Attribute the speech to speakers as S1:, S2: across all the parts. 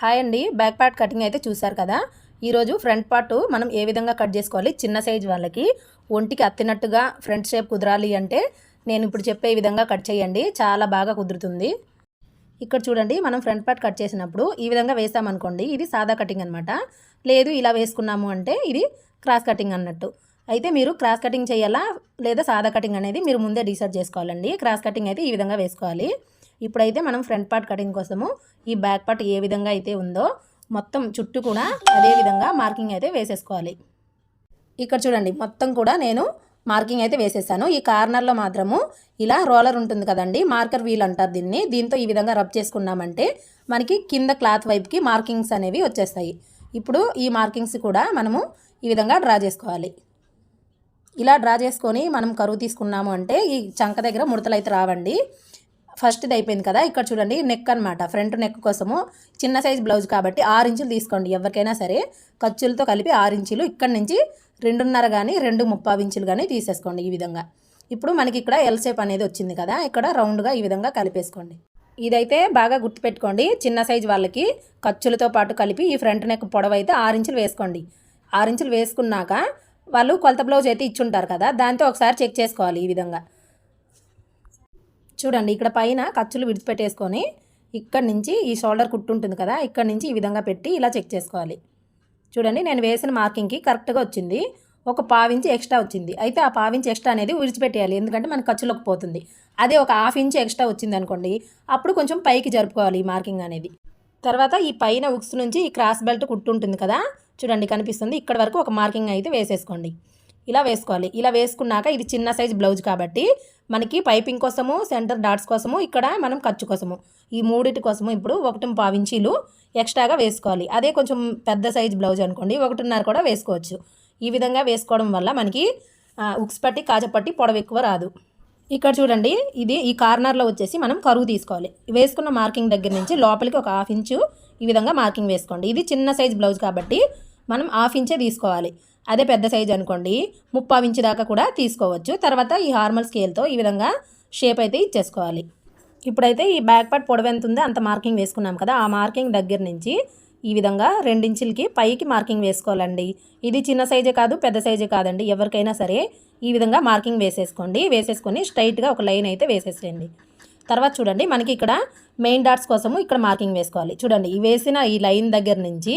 S1: Hi అండి. Back part cutting అయితే చూసారు కదా. ఈరోజు ఫ్రంట్ పార్ట్ మనం ఏ విధంగా కట్ చేసుకోవాలి? చిన్న సైజ్ వాళ్ళకి. ఒంటికి అత్తినట్టుగా ఫ్రంట్ షేప్ కుదరాలి అంటే నేను ఇప్పుడు చెప్పే విధంగా కట్ చేయండి. చాలా బాగా కుదురుతుంది. ఇక్కడ చూడండి మనం ఫ్రంట్ పార్ట్ కట్ చేసినప్పుడు ఈ విధంగా వేసామనుకోండి ఇది సాదా కటింగ్ అనమాట లేదు ఇలా వేసుకున్నాము అంటే ఇది క్రాస్ కటింగ్ అన్నట్టు. అయితే మీరు క్రాస్ కటింగ్ చేయాలా? లేదా సాదా కటింగ్ అనేది మీరు ముందే డిసైడ్ చేసుకోవాలండి. క్రాస్ కటింగ్ అయితే ఈ విధంగా వేసుకోవాలి. ఇప్పుడైతే మనం ఫ్రంట్ పార్ట్ కటింగ్ కోసము ఈ బ్యాక్ పార్ట్ ఏ విధంగా అయితే ఉందో మొత్తం చుట్టూ కూడా అదే విధంగా మార్కింగ్ అయితే వేసేసుకోవాలి. ఇక్కడ చూడండి మొత్తం కూడా నేను మార్కింగ్ అయితే వేసేసాను. ఈ కార్నర్లో మాత్రము ఇలా రోలర్ ఉంటుంది కదండి మార్కర్ వీల్ అంటారు దీన్ని. దీంతో ఈ విధంగా రబ్ చేసుకున్నామంటే మనకి కింద క్లాత్ వైపుకి మార్కింగ్స్ అనేవి వచ్చేస్తాయి. ఇప్పుడు ఈ మార్కింగ్స్ కూడా మనము ఈ విధంగా డ్రా చేసుకోవాలి. ఇలా డ్రా చేసుకొని మనం కరువు తీసుకున్నాము అంటే ఈ చంక దగ్గర ముడతలు అయితే రావండి. ఫస్ట్ది అయిపోయింది కదా ఇక్కడ చూడండి నెక్ అనమాట ఫ్రంట్ నెక్ కోసము చిన్న సైజ్ బ్లౌజ్ కాబట్టి ఆరు ఇంచులు తీసుకోండి ఎవరికైనా సరే. ఖర్చులతో కలిపి ఆరు ఇంచులు ఇక్కడ నుంచి రెండున్నర కానీ రెండు ముప్పై ఇంచులు కానీ తీసేసుకోండి ఈ విధంగా. ఇప్పుడు మనకి ఇక్కడ ఎల్ షేప్ అనేది వచ్చింది కదా ఇక్కడ రౌండ్గా ఈ విధంగా కలిపేసుకోండి. ఇదైతే బాగా గుర్తుపెట్టుకోండి చిన్న సైజ్ వాళ్ళకి ఖర్చులతో పాటు కలిపి ఈ ఫ్రంట్ నెక్ పొడవు అయితే ఆరు ఇంచులు వేసుకోండి. ఆరు ఇంచులు వేసుకున్నాక వాళ్ళు కొలత బ్లౌజ్ అయితే ఇచ్చుంటారు కదా దాంతో ఒకసారి చెక్ చేసుకోవాలి ఈ విధంగా. చూడండి ఇక్కడ పైన ఖర్చులు విడిచిపెట్టేసుకొని ఇక్కడ నుంచి ఈ షోల్డర్ కుట్టు ఉంటుంది కదా ఇక్కడ నుంచి ఈ విధంగా పెట్టి ఇలా చెక్ చేసుకోవాలి. చూడండి నేను వేసిన మార్కింగ్కి కరెక్ట్గా వచ్చింది. ఒక పావించి ఎక్స్ట్రా వచ్చింది. అయితే ఆ పావించి ఎక్స్ట్రా అనేది విడిచిపెట్టేయాలి ఎందుకంటే మన ఖర్చులోకి పోతుంది. అదే ఒక హాఫ్ ఇంచ్ ఎక్స్ట్రా వచ్చింది అనుకోండి అప్పుడు కొంచెం పైకి జరుపుకోవాలి ఈ మార్కింగ్ అనేది. తర్వాత ఈ పైన ఉక్స్ నుంచి ఈ క్రాస్ బెల్ట్ కుట్టు ఉంటుంది కదా చూడండి కనిపిస్తుంది. ఇక్కడ వరకు ఒక మార్కింగ్ అయితే వేసేసుకోండి. ఇలా వేసుకోవాలి. ఇలా వేసుకున్నాక ఇది చిన్న సైజ్ బ్లౌజ్ కాబట్టి మనకి పైపింగ్ కోసము సెంటర్ డాట్స్ కోసము ఇక్కడ మనం ఖర్చు కోసము. ఈ మూడింటి కోసము ఇప్పుడు ఒకటి పావించీలు ఎక్స్ట్రాగా వేసుకోవాలి. అదే కొంచెం పెద్ద సైజ్ బ్లౌజ్ అనుకోండి ఒకటిన్నర కూడా వేసుకోవచ్చు. ఈ విధంగా వేసుకోవడం వల్ల మనకి ఉక్స్ పట్టి కాజపట్టి పొడవు ఎక్కువ రాదు. ఇక్కడ చూడండి ఇది ఈ కార్నర్లో వచ్చేసి మనం కరువు తీసుకోవాలి. వేసుకున్న మార్కింగ్ దగ్గర నుంచి లోపలికి ఒక హాఫ్ ఇంచు ఈ విధంగా మార్కింగ్ వేసుకోండి. ఇది చిన్న సైజ్ బ్లౌజ్ కాబట్టి మనం హాఫ్ ఇంచే తీసుకోవాలి. అదే పెద్ద సైజ్ అనుకోండి. ముప్పావు ఇంచు దాకా కూడా తీసుకోవచ్చు. తర్వాత ఈ హార్మల్ స్కేల్తో ఈ విధంగా షేప్ అయితే ఇచ్చేసుకోవాలి. ఇప్పుడైతే ఈ బ్యాక్ పార్ట్ పొడవు ఎంత ఉందో అంత మార్కింగ్ వేసుకున్నాం కదా. ఆ మార్కింగ్ దగ్గర నుంచి ఈ విధంగా రెండించులకి పైకి మార్కింగ్ వేసుకోవాలండి. ఇది చిన్న సైజే కాదు పెద్ద సైజే కాదండి. ఎవరికైనా సరే ఈ విధంగా మార్కింగ్ వేసేసుకోండి. వేసేసుకొని స్ట్రైట్గా ఒక లైన్ అయితే వేసేసేయండి. తర్వాత చూడండి మనకి ఇక్కడ మెయిన్ డాట్స్ కోసము ఇక్కడ మార్కింగ్ వేసుకోవాలి. చూడండి ఈ వేసిన ఈ లైన్ దగ్గర నుంచి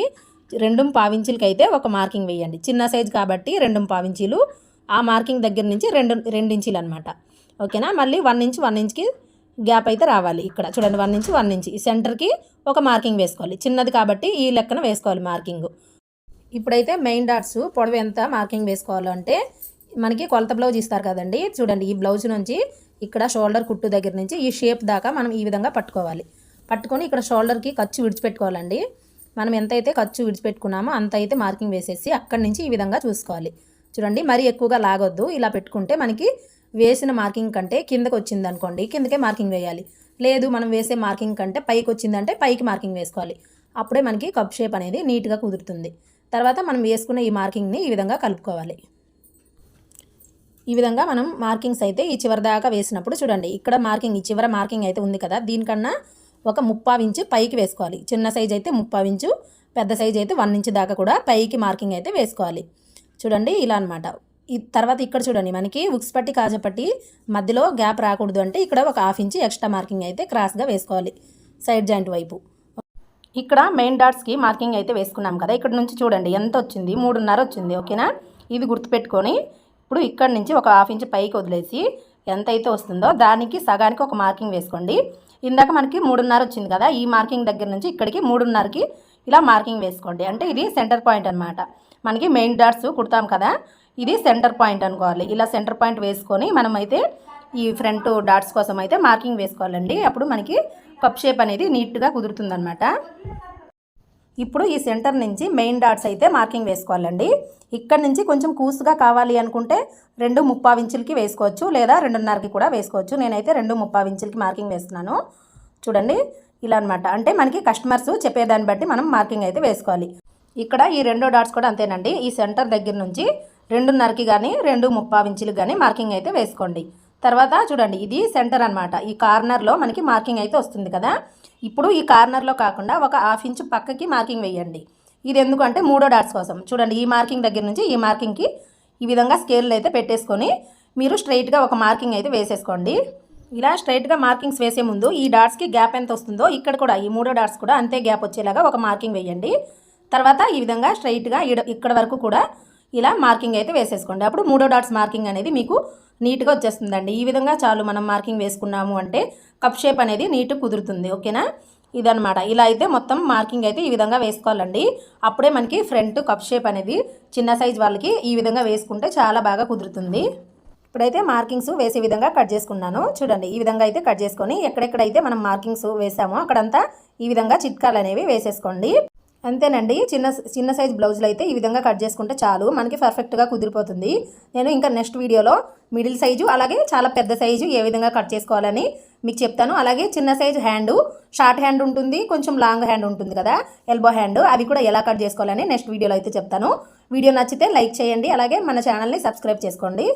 S1: రెండు పావించులకి అయితే ఒక మార్కింగ్ వేయండి. చిన్న సైజ్ కాబట్టి రెండు పావించీలు ఆ మార్కింగ్ దగ్గర నుంచి రెండు రెండించీలు అనమాట ఓకేనా? మళ్ళీ వన్ ఇంచ్ వన్ ఇంచ్కి గ్యాప్ అయితే రావాలి ఇక్కడ. చూడండి వన్ ఇంచ్ వన్ ఇంచ్. ఈ సెంటర్కి ఒక మార్కింగ్ వేసుకోవాలి. చిన్నది కాబట్టి ఈ లెక్కన వేసుకోవాలి మార్కింగ్. ఇప్పుడైతే మెయిన్ డాట్స్ పొడవు ఎంత మార్కింగ్ వేసుకోవాలంటే మనకి కొలత బ్లౌజ్ ఇస్తారు కదండి. చూడండి ఈ బ్లౌజ్ నుంచి ఇక్కడ షోల్డర్ కుట్టు దగ్గర నుంచి ఈ షేప్ దాకా మనం ఈ విధంగా పట్టుకోవాలి. పట్టుకొని ఇక్కడ షోల్డర్కి ఖర్చు విడిచిపెట్టుకోవాలండి. మనం ఎంతైతే ఖర్చు విడిచిపెట్టుకున్నామో అంత అయితే మార్కింగ్ వేసేసి అక్కడి నుంచి ఈ విధంగా చూసుకోవాలి. చూడండి మరీ ఎక్కువగా లాగొద్దు. ఇలా పెట్టుకుంటే మనకి వేసిన మార్కింగ్ కంటే కిందకి వచ్చింది అనుకోండి కిందకే మార్కింగ్ వేయాలి. లేదు మనం వేసే మార్కింగ్ కంటే పైకి వచ్చిందంటే పైకి మార్కింగ్ వేసుకోవాలి. అప్పుడే మనకి కప్ షేప్ అనేది నీట్గా కుదురుతుంది. తర్వాత మనం వేసుకున్న ఈ మార్కింగ్ని ఈ విధంగా కలుపుకోవాలి. ఈ విధంగా మనం మార్కింగ్స్ అయితే ఈ చివరి దాకా వేసినప్పుడు చూడండి ఇక్కడ మార్కింగ్ ఈ చివర మార్కింగ్ అయితే ఉంది కదా దీనికన్నా ఒక ముప్పావు ఇంచు పైకి వేసుకోవాలి. చిన్న సైజ్ అయితే ముప్పావు ఇంచు పెద్ద సైజ్ అయితే వన్ ఇంచు దాకా కూడా పైకి మార్కింగ్ అయితే వేసుకోవాలి. చూడండి ఇలా అనమాట ఈ తర్వాత ఇక్కడ చూడండి మనకి ఉక్స్ పట్టి కాజపట్టి మధ్యలో గ్యాప్ రాకూడదు అంటే ఇక్కడ ఒక హాఫ్ ఇంచ్ ఎక్స్ట్రా మార్కింగ్ అయితే క్రాస్గా వేసుకోవాలి. సైడ్ జాయింట్ వైపు. ఇక్కడ మెయిన్ డాట్స్కి మార్కింగ్ అయితే వేసుకున్నాం కదా. ఇక్కడ నుంచి చూడండి ఎంత వచ్చింది? మూడున్నర వచ్చింది ఓకేనా ఇది గుర్తుపెట్టుకొని ఇప్పుడు ఇక్కడ నుంచి ఒక హాఫ్ ఇంచ్ పైకి వదిలేసి ఎంత అయితే వస్తుందో దానికి సగానికి ఒక మార్కింగ్ వేసుకోండి. ఇందాక మనకి మూడున్నర వచ్చింది కదా ఈ మార్కింగ్ దగ్గర నుంచి ఇక్కడికి మూడున్నరకి ఇలా మార్కింగ్ వేసుకోండి. అంటే ఇది సెంటర్ పాయింట్ అనమాట మనకి మెయిన్ డాట్స్ కుడతాం కదా ఇది సెంటర్ పాయింట్ అనుకోవాలి. ఇలా సెంటర్ పాయింట్ వేసుకొని మనమైతే ఈ ఫ్రంట్ డాట్స్ కోసం అయితే మార్కింగ్ వేసుకోవాలండి. అప్పుడు మనకి కప్ షేప్ అనేది నీట్గా కుదురుతుందన్నమాట. ఇప్పుడు ఈ సెంటర్ నుంచి మెయిన్ డాట్స్ అయితే మార్కింగ్ వేసుకోవాలండి. ఇక్కడ నుంచి కొంచెం కూసుగా కావాలి అనుకుంటే రెండు ముప్పావు ఇంచులకి వేసుకోవచ్చు లేదా రెండున్నరకి కూడా వేసుకోవచ్చు. నేనైతే రెండు ముప్పావు ఇంచులకి మార్కింగ్ వేస్తున్నాను. చూడండి ఇలా అనమాట అంటే మనకి కస్టమర్స్ చెప్పేదాన్ని బట్టి మనం మార్కింగ్ అయితే వేసుకోవాలి. ఇక్కడ ఈ రెండో డాట్స్ కూడా అంతేనండి. ఈ సెంటర్ దగ్గర నుంచి రెండున్నరకి కానీ రెండు ముప్పావు ఇంచులకు కానీ మార్కింగ్ అయితే వేసుకోండి. తర్వాత చూడండి ఇది సెంటర్ అన్నమాట. ఈ కార్నర్లో మనకి మార్కింగ్ అయితే వస్తుంది కదా. ఇప్పుడు ఈ కార్నర్లో కాకుండా ఒక హాఫ్ ఇంచ్ పక్కకి మార్కింగ్ వేయండి. ఇది ఎందుకంటే మూడో డాట్స్ కోసం. చూడండి ఈ మార్కింగ్ దగ్గర నుంచి ఈ మార్కింగ్కి ఈ విధంగా స్కేల్ అయితే పెట్టేసుకొని మీరు స్ట్రైట్గా ఒక మార్కింగ్ అయితే వేసేసుకోండి. ఇలా స్ట్రైట్గా మార్కింగ్స్ వేసే ముందు ఈ డాట్స్కి గ్యాప్ ఎంత వస్తుందో ఇక్కడ కూడా ఈ మూడో డాట్స్ కూడా అంతే గ్యాప్ వచ్చేలాగా ఒక మార్కింగ్ వేయండి. తర్వాత ఈ విధంగా స్ట్రైట్గా ఇక్కడ వరకు కూడా ఇలా మార్కింగ్ అయితే వేసేసుకోండి. అప్పుడు మూడో డాట్స్ మార్కింగ్ అనేది మీకు నీట్గా వచ్చేస్తుందండి. ఈ విధంగా చాలు మనం మార్కింగ్ వేసుకున్నాము అంటే కప్ షేప్ అనేది నీట్గా కుదురుతుంది ఓకేనా? ఇదనమాట ఇలా అయితే మొత్తం మార్కింగ్ అయితే ఈ విధంగా వేసుకోవాలండి. అప్పుడే మనకి ఫ్రంట్ కప్ షేప్ అనేది చిన్న సైజ్ వాళ్ళకి ఈ విధంగా వేసుకుంటే చాలా బాగా కుదురుతుంది. ఇప్పుడైతే మార్కింగ్స్ వేసే విధంగా కట్ చేసుకున్నాను. చూడండి ఈ విధంగా అయితే కట్ చేసుకొని ఎక్కడెక్కడైతే మనం మార్కింగ్స్ వేసామో అక్కడంతా ఈ విధంగా చిట్కాలు అనేవి వేసేసుకోండి. అంతేనండి చిన్న చిన్న సైజ్ బ్లౌజులు అయితే ఈ విధంగా కట్ చేసుకుంటే చాలు మనకి పర్ఫెక్ట్గా కుదిరిపోతుంది. నేను ఇంకా నెక్స్ట్ వీడియోలో మిడిల్ సైజు అలాగే చాలా పెద్ద సైజు ఏ విధంగా కట్ చేసుకోవాలని మీకు చెప్తాను. అలాగే చిన్న సైజు హ్యాండ్ షార్ట్ హ్యాండ్ ఉంటుంది కొంచెం లాంగ్ హ్యాండ్ ఉంటుంది కదా ఎల్బో హ్యాండ్ అవి కూడా ఎలా కట్ చేసుకోవాలని నెక్స్ట్ వీడియోలో అయితే చెప్తాను. వీడియో నచ్చితే లైక్ చేయండి అలాగే మన ఛానల్ని సబ్స్క్రైబ్ చేసుకోండి.